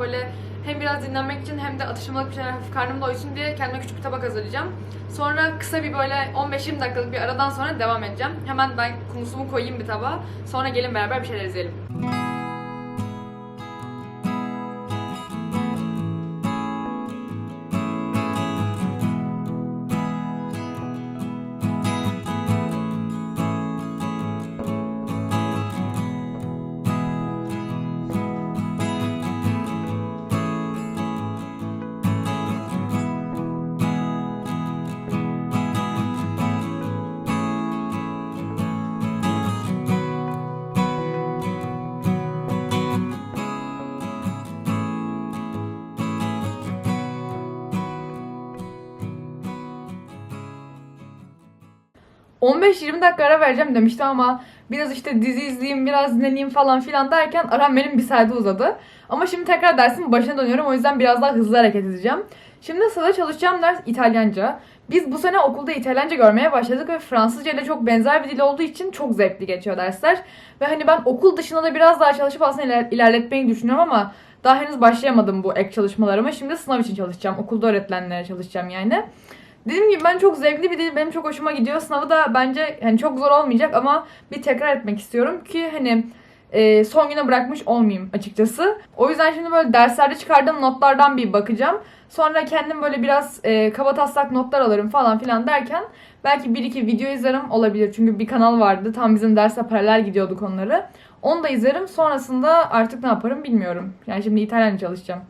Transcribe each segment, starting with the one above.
böyle hem biraz dinlenmek için hem de atıştırmalık bir şeyler hafif karnım doysun diye kendime küçük bir tabak hazırlayacağım. Sonra kısa bir böyle 15-20 dakikalık bir aradan sonra devam edeceğim. Hemen ben humusumu koyayım bir tabağa. Sonra gelin beraber bir şeyler izleyelim. ...15-20 dakika ara vereceğim demiştim ama biraz işte dizi izleyeyim, biraz dinleneyim falan filan derken aram benim bir saate uzadı. Ama şimdi tekrar dersin başına dönüyorum o yüzden biraz daha hızlı hareket edeceğim. Şimdi sırada çalışacağım ders İtalyanca. Biz bu sene okulda İtalyanca görmeye başladık ve Fransızca ile çok benzer bir dil olduğu için çok zevkli geçiyor dersler. Ve hani ben okul dışında da biraz daha çalışıp aslında iler- ilerletmeyi düşünüyorum ama daha henüz başlayamadım bu ek çalışmalarıma. Şimdi sınav için çalışacağım. Okulda öğretilenlere çalışacağım yani. Dediğim gibi ben çok zevkli bir dil. Benim çok hoşuma gidiyor. Sınavı da bence hani çok zor olmayacak ama bir tekrar etmek istiyorum ki hani e, son güne bırakmış olmayayım açıkçası. O yüzden şimdi böyle derslerde çıkardığım notlardan bir bakacağım. Sonra kendim böyle biraz e, kaba taslak notlar alırım falan filan derken belki bir iki video izlerim olabilir. Çünkü bir kanal vardı. Tam bizim derse paralel gidiyordu konuları. Onu da izlerim. Sonrasında artık ne yaparım bilmiyorum. Yani şimdi İtalyanca çalışacağım.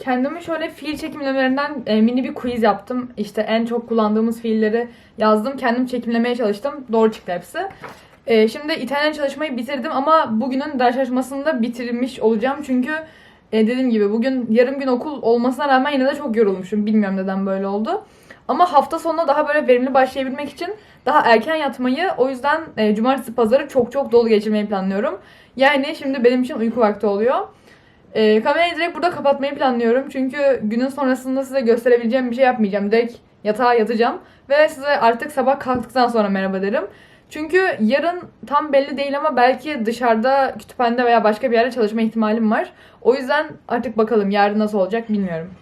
Kendime şöyle fiil çekimlemelerinden e, mini bir quiz yaptım. İşte en çok kullandığımız fiilleri yazdım. Kendim çekimlemeye çalıştım. Doğru çıktı hepsi. E, şimdi İtalyan çalışmayı bitirdim ama bugünün ders çalışmasını da bitirmiş olacağım. Çünkü e, dediğim gibi bugün yarım gün okul olmasına rağmen yine de çok yorulmuşum. Bilmiyorum neden böyle oldu. Ama hafta sonuna daha böyle verimli başlayabilmek için daha erken yatmayı o yüzden e, cumartesi pazarı çok çok dolu geçirmeyi planlıyorum. Yani şimdi benim için uyku vakti oluyor. E, kamerayı direkt burada kapatmayı planlıyorum. Çünkü günün sonrasında size gösterebileceğim bir şey yapmayacağım. Direkt yatağa yatacağım. Ve size artık sabah kalktıktan sonra merhaba derim. Çünkü yarın tam belli değil ama belki dışarıda kütüphanede veya başka bir yerde çalışma ihtimalim var. O yüzden artık bakalım yarın nasıl olacak bilmiyorum.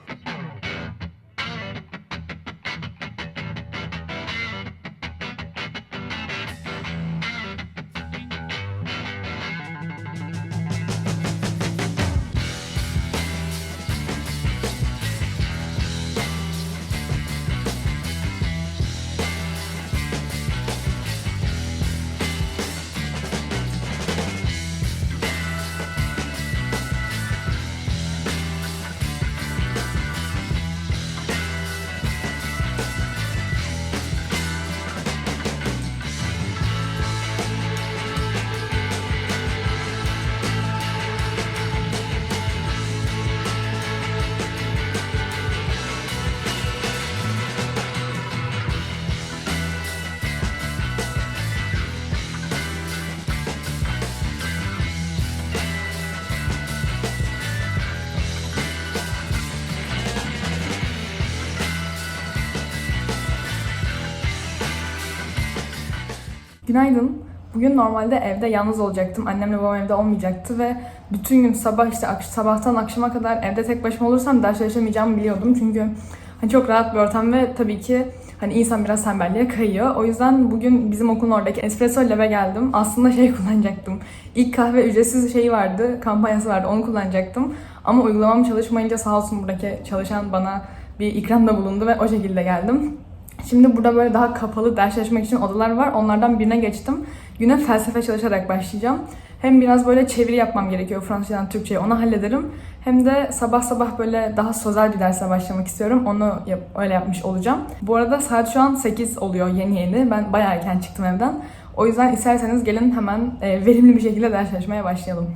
Günaydın. Bugün normalde evde yalnız olacaktım. Annemle babam evde olmayacaktı ve bütün gün sabah işte sabahtan akşama kadar evde tek başıma olursam ders çalışamayacağımı biliyordum. Çünkü hani çok rahat bir ortam ve tabii ki Hani insan biraz tembelliğe kayıyor. O yüzden bugün bizim okulun oradaki Espresso Lab'e geldim. Aslında şey kullanacaktım. İlk kahve ücretsiz şeyi vardı, kampanyası vardı. Onu kullanacaktım. Ama uygulamam çalışmayınca sağ olsun buradaki çalışan bana bir ikramda bulundu ve o şekilde geldim. Şimdi burada böyle daha kapalı ders çalışmak için odalar var. Onlardan birine geçtim. Güne felsefe çalışarak başlayacağım. Hem biraz böyle çeviri yapmam gerekiyor Fransızcadan Türkçe'ye onu hallederim. Hem de sabah sabah böyle daha sözel bir derse başlamak istiyorum. Onu yap- öyle yapmış olacağım. Bu arada saat şu an 8 oluyor yeni yeni. Ben bayağı erken çıktım evden. O yüzden isterseniz gelin hemen e, verimli bir şekilde ders çalışmaya başlayalım.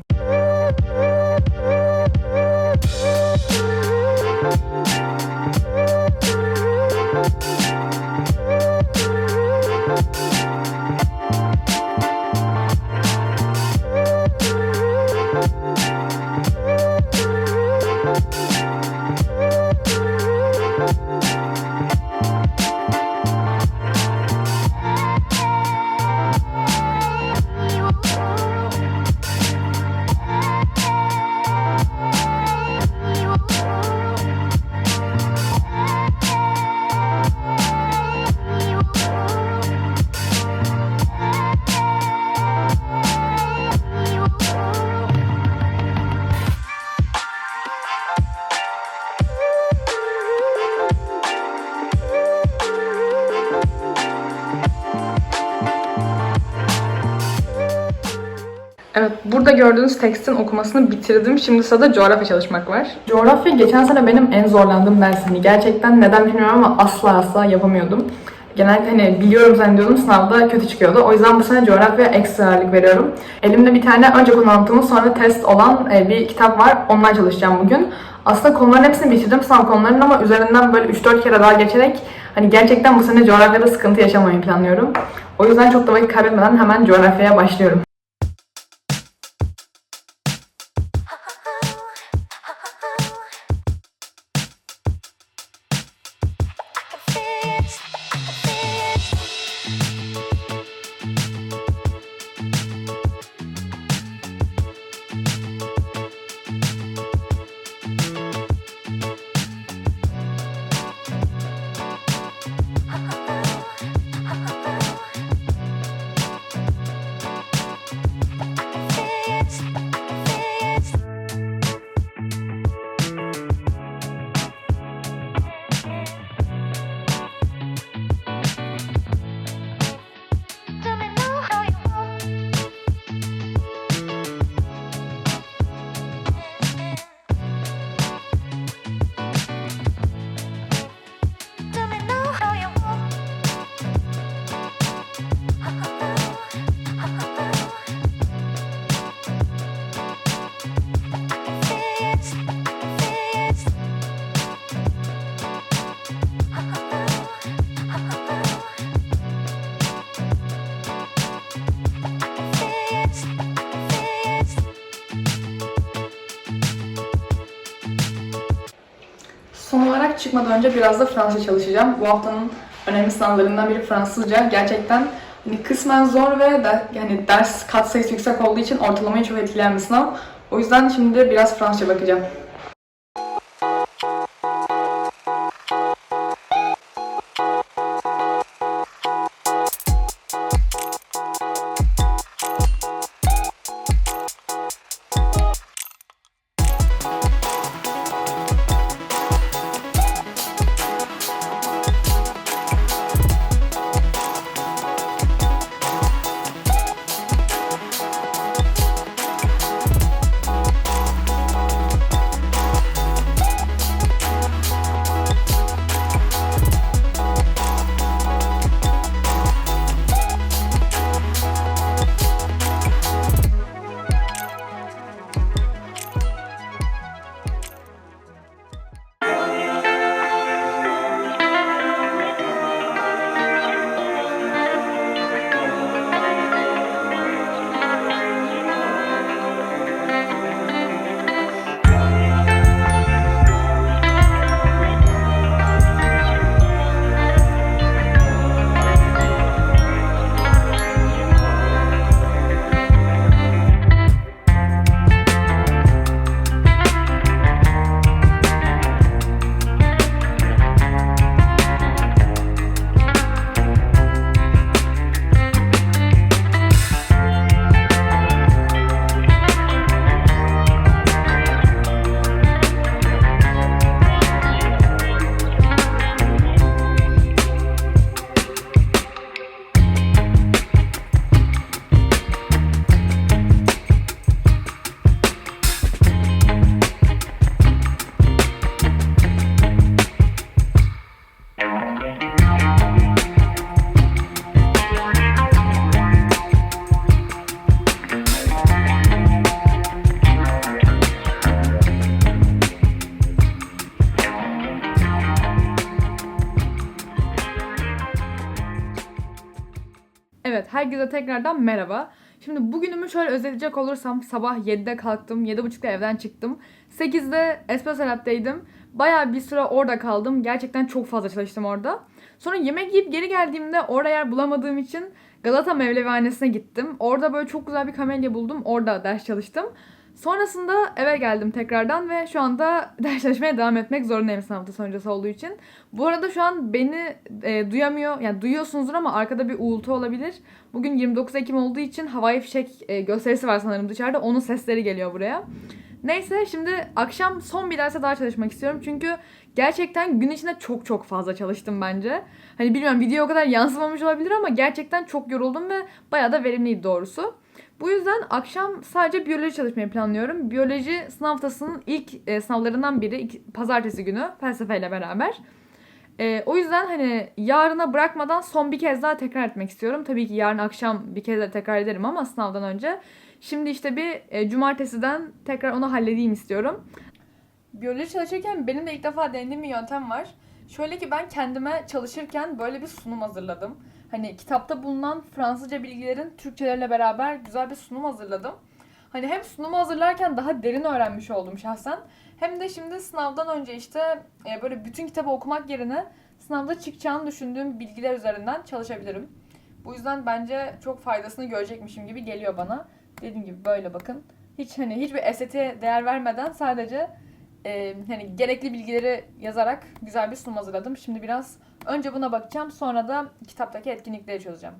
Gördüğünüz tekstin okumasını bitirdim. Şimdi sırada coğrafya çalışmak var. Coğrafya geçen sene benim en zorlandığım ders. Hani gerçekten neden bilmiyorum ama asla asla yapamıyordum. Genellikle hani biliyorum zannediyordum sınavda kötü çıkıyordu. O yüzden bu sene coğrafya ekstra ağırlık veriyorum. Elimde bir tane önce konu sonra test olan e, bir kitap var. Ondan çalışacağım bugün. Aslında konuların hepsini bitirdim sınav konularının ama üzerinden böyle 3-4 kere daha geçerek hani gerçekten bu sene coğrafyada sıkıntı yaşamayı planlıyorum. O yüzden çok da vakit kaybetmeden hemen coğrafyaya başlıyorum. Çıkmadan önce biraz da Fransızca çalışacağım. Bu haftanın önemli sınavlarından biri Fransızca. Gerçekten hani kısmen zor ve de, yani ders kat sayısı yüksek olduğu için ortalamayı çok etkileyen bir sınav. O yüzden şimdi biraz Fransızca bakacağım. Herkese tekrardan merhaba. Şimdi bugünümü şöyle özetleyecek olursam sabah 7'de kalktım, 7.30'da evden çıktım. 8'de Espresso Lab'deydim. Bayağı bir süre orada kaldım. Gerçekten çok fazla çalıştım orada. Sonra yemek yiyip geri geldiğimde orada yer bulamadığım için Galata Mevlevihanesi'ne gittim. Orada böyle çok güzel bir kamelya buldum. Orada ders çalıştım. Sonrasında eve geldim tekrardan ve şu anda ders çalışmaya devam etmek zorundayım sınav hafta olduğu için. Bu arada şu an beni e, duyamıyor, yani duyuyorsunuzdur ama arkada bir uğultu olabilir. Bugün 29 Ekim olduğu için havai fişek e, gösterisi var sanırım dışarıda. Onun sesleri geliyor buraya. Neyse şimdi akşam son bir derse daha çalışmak istiyorum. Çünkü gerçekten gün içinde çok çok fazla çalıştım bence. Hani bilmiyorum video o kadar yansımamış olabilir ama gerçekten çok yoruldum ve bayağı da verimliydi doğrusu. Bu yüzden akşam sadece biyoloji çalışmayı planlıyorum. Biyoloji sınav haftasının ilk e, sınavlarından biri ilk, pazartesi günü felsefeyle beraber. E, o yüzden hani yarına bırakmadan son bir kez daha tekrar etmek istiyorum. Tabii ki yarın akşam bir kez daha tekrar ederim ama sınavdan önce. Şimdi işte bir e, cumartesiden tekrar onu halledeyim istiyorum. Biyoloji çalışırken benim de ilk defa denediğim bir yöntem var. Şöyle ki ben kendime çalışırken böyle bir sunum hazırladım. Hani kitapta bulunan Fransızca bilgilerin Türkçeleriyle beraber güzel bir sunum hazırladım. Hani hem sunumu hazırlarken daha derin öğrenmiş oldum şahsen. Hem de şimdi sınavdan önce işte e, böyle bütün kitabı okumak yerine sınavda çıkacağını düşündüğüm bilgiler üzerinden çalışabilirim. Bu yüzden bence çok faydasını görecekmişim gibi geliyor bana. Dediğim gibi böyle bakın. Hiç hani hiçbir estetiğe değer vermeden sadece e, hani gerekli bilgileri yazarak güzel bir sunum hazırladım. Şimdi biraz önce buna bakacağım sonra da kitaptaki etkinlikleri çözeceğim.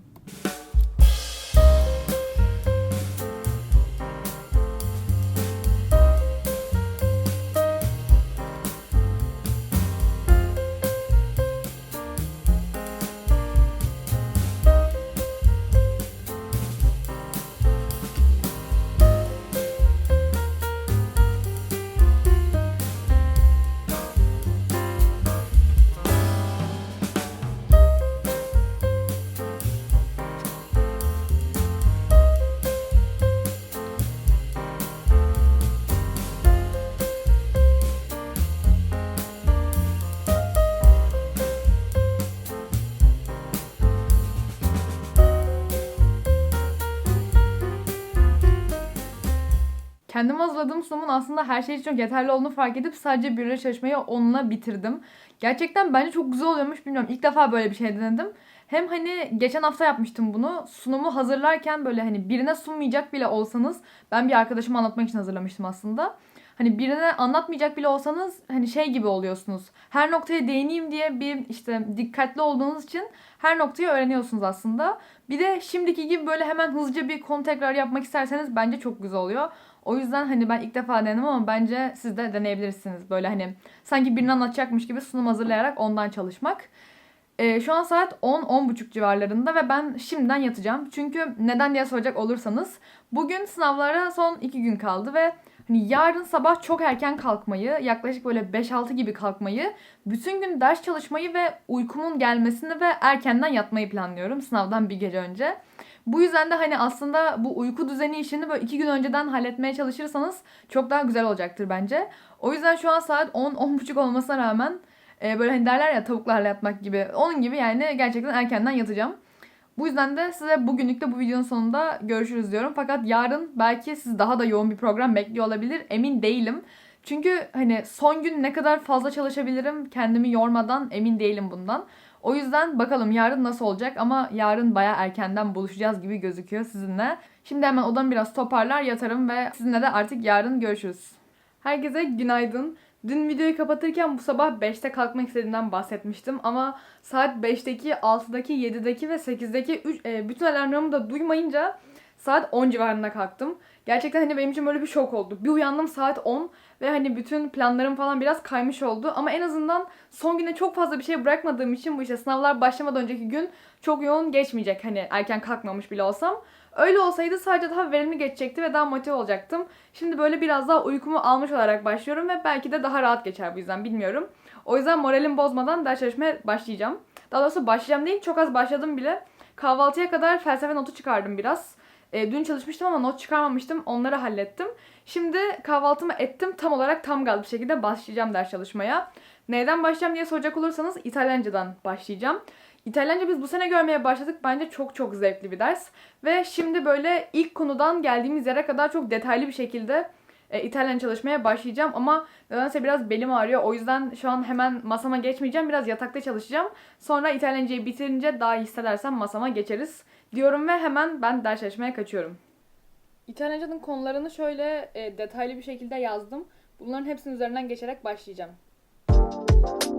Kendim hazırladığım sunumun aslında her şey için yeterli olduğunu fark edip sadece biyoloji çalışmayı onunla bitirdim. Gerçekten bence çok güzel oluyormuş bilmiyorum. İlk defa böyle bir şey denedim. Hem hani geçen hafta yapmıştım bunu. Sunumu hazırlarken böyle hani birine sunmayacak bile olsanız ben bir arkadaşıma anlatmak için hazırlamıştım aslında. Hani birine anlatmayacak bile olsanız hani şey gibi oluyorsunuz. Her noktaya değineyim diye bir işte dikkatli olduğunuz için her noktayı öğreniyorsunuz aslında. Bir de şimdiki gibi böyle hemen hızlıca bir konu tekrar yapmak isterseniz bence çok güzel oluyor. O yüzden hani ben ilk defa denedim ama bence siz de deneyebilirsiniz. Böyle hani sanki birini anlatacakmış gibi sunum hazırlayarak ondan çalışmak. Ee, şu an saat 10-10.30 civarlarında ve ben şimdiden yatacağım. Çünkü neden diye soracak olursanız bugün sınavlara son 2 gün kaldı ve hani yarın sabah çok erken kalkmayı, yaklaşık böyle 5-6 gibi kalkmayı, bütün gün ders çalışmayı ve uykumun gelmesini ve erkenden yatmayı planlıyorum sınavdan bir gece önce. Bu yüzden de hani aslında bu uyku düzeni işini böyle iki gün önceden halletmeye çalışırsanız çok daha güzel olacaktır bence. O yüzden şu an saat 10-10.30 olmasına rağmen e, böyle hani derler ya tavuklarla yatmak gibi. Onun gibi yani gerçekten erkenden yatacağım. Bu yüzden de size bugünlük de bu videonun sonunda görüşürüz diyorum. Fakat yarın belki siz daha da yoğun bir program bekliyor olabilir. Emin değilim. Çünkü hani son gün ne kadar fazla çalışabilirim kendimi yormadan emin değilim bundan. O yüzden bakalım yarın nasıl olacak ama yarın baya erkenden buluşacağız gibi gözüküyor sizinle. Şimdi hemen odamı biraz toparlar yatarım ve sizinle de artık yarın görüşürüz. Herkese günaydın. Dün videoyu kapatırken bu sabah 5'te kalkmak istediğimden bahsetmiştim ama saat 5'teki, 6'daki, 7'deki ve 8'deki 3, e, bütün alarmlarımı da duymayınca saat 10 civarında kalktım. Gerçekten hani benim için böyle bir şok oldu. Bir uyandım saat 10 ve hani bütün planlarım falan biraz kaymış oldu. Ama en azından son güne çok fazla bir şey bırakmadığım için bu işte sınavlar başlamadan önceki gün çok yoğun geçmeyecek. Hani erken kalkmamış bile olsam. Öyle olsaydı sadece daha verimli geçecekti ve daha motive olacaktım. Şimdi böyle biraz daha uykumu almış olarak başlıyorum ve belki de daha rahat geçer bu yüzden bilmiyorum. O yüzden moralim bozmadan ders çalışmaya başlayacağım. Daha doğrusu başlayacağım değil çok az başladım bile. Kahvaltıya kadar felsefe notu çıkardım biraz. E, dün çalışmıştım ama not çıkarmamıştım. Onları hallettim. Şimdi kahvaltımı ettim. Tam olarak tam gaz bir şekilde başlayacağım ders çalışmaya. Neyden başlayacağım diye soracak olursanız İtalyancadan başlayacağım. İtalyanca biz bu sene görmeye başladık. Bence çok çok zevkli bir ders. Ve şimdi böyle ilk konudan geldiğimiz yere kadar çok detaylı bir şekilde e, İtalyan çalışmaya başlayacağım. Ama nedense biraz belim ağrıyor. O yüzden şu an hemen masama geçmeyeceğim. Biraz yatakta çalışacağım. Sonra İtalyancayı bitirince daha iyi hissedersem masama geçeriz diyorum ve hemen ben ders çalışmaya kaçıyorum. İtalyancanın konularını şöyle e, detaylı bir şekilde yazdım. Bunların hepsinin üzerinden geçerek başlayacağım. Evet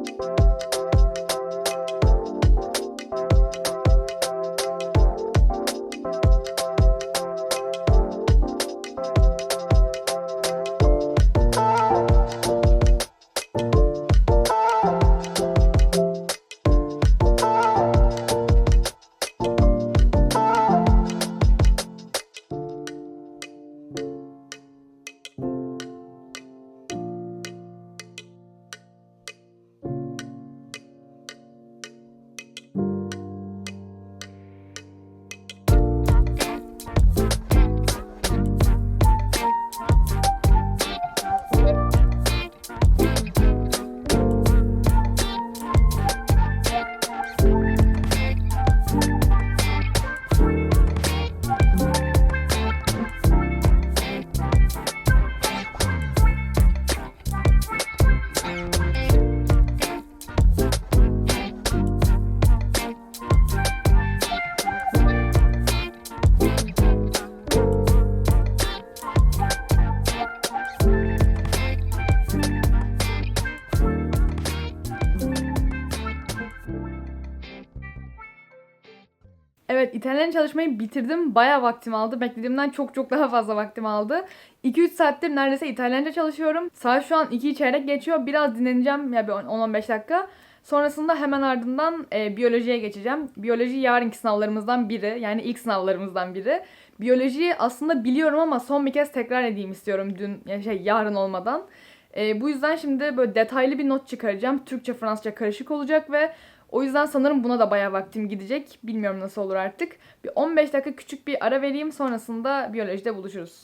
İtalyan çalışmayı bitirdim. Bayağı vaktim aldı. Beklediğimden çok çok daha fazla vaktim aldı. 2-3 saattir neredeyse İtalyanca çalışıyorum. Saat şu an 2'yi çeyrek geçiyor. Biraz dinleneceğim ya bir 10-15 dakika. Sonrasında hemen ardından e, biyolojiye geçeceğim. Biyoloji yarınki sınavlarımızdan biri. Yani ilk sınavlarımızdan biri. Biyolojiyi aslında biliyorum ama son bir kez tekrar edeyim istiyorum dün ya şey yarın olmadan. E, bu yüzden şimdi böyle detaylı bir not çıkaracağım. Türkçe Fransızca karışık olacak ve o yüzden sanırım buna da bayağı vaktim gidecek. Bilmiyorum nasıl olur artık. Bir 15 dakika küçük bir ara vereyim sonrasında biyolojide buluşuruz.